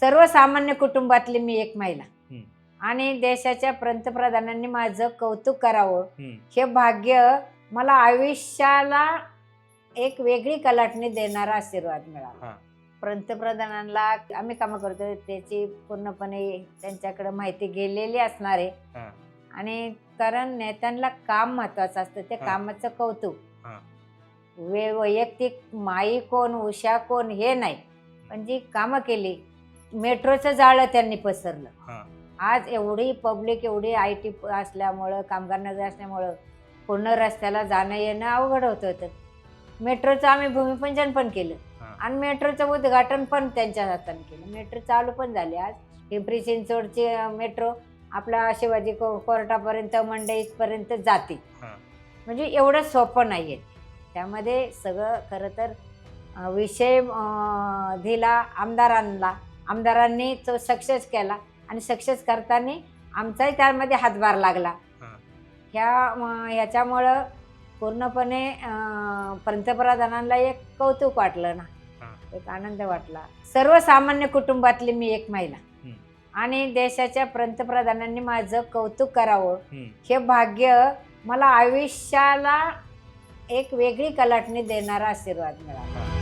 सर्वसामान्य कुटुंबातली मी एक महिला. आणि देशाच्या पंतप्रधानांनी माझं कौतुक करावं. हे भाग्य मला आयुष्याला एक वेगळी कलाटणी देणारा आशीर्वाद मिळाला. पंतप्रधानांना आम्ही कामं करतो त्याची पूर्णपणे त्यांच्याकडे माहिती गेलेली असणार आहे. आणि कारण नेत्यांना काम महत्वाचं असतं ते. कामाचं कौतुक. वे वैयक्तिक माई कोण उषा कोण हे नाही पण जी कामं केली मेट्रोचं जाळं त्यांनी पसरलं. आज एवढी पब्लिक एवढी आय टी असल्यामुळं कामगार नगर असल्यामुळं पूर्ण रस्त्याला जाणं येणं अवघड होत होतं. मेट्रोचं आम्ही भूमिपूजन पण केलं. आणि मेट्रोचं उद्घाटन पण त्यांच्या हाताने केलं. मेट्रो चालू पण झाली आज. पिंपरी चिंचवडची मेट्रो आपला शिवाजी को कोर्टापर्यंत मंडईपर्यंत जाते. म्हणजे एवढं सोपं नाही आहे त्यामध्ये सगळं खरं तर विषय दिला आमदारांना. आमदारांनी तो सक्सेस केला आणि सक्सेस करताना आमचाही त्यामध्ये हातभार लागला. ह्या ह्याच्यामुळं पूर्णपणे पंतप्रधानांना एक कौतुक वाटलं ना. एक आनंद वाटला सर्वसामान्य कुटुंबातली मी एक महिला. आणि देशाच्या पंतप्रधानांनी माझं कौतुक करावं. हे भाग्य मला आयुष्याला एक वेगळी कलाटणी देणारा आशीर्वाद मिळाला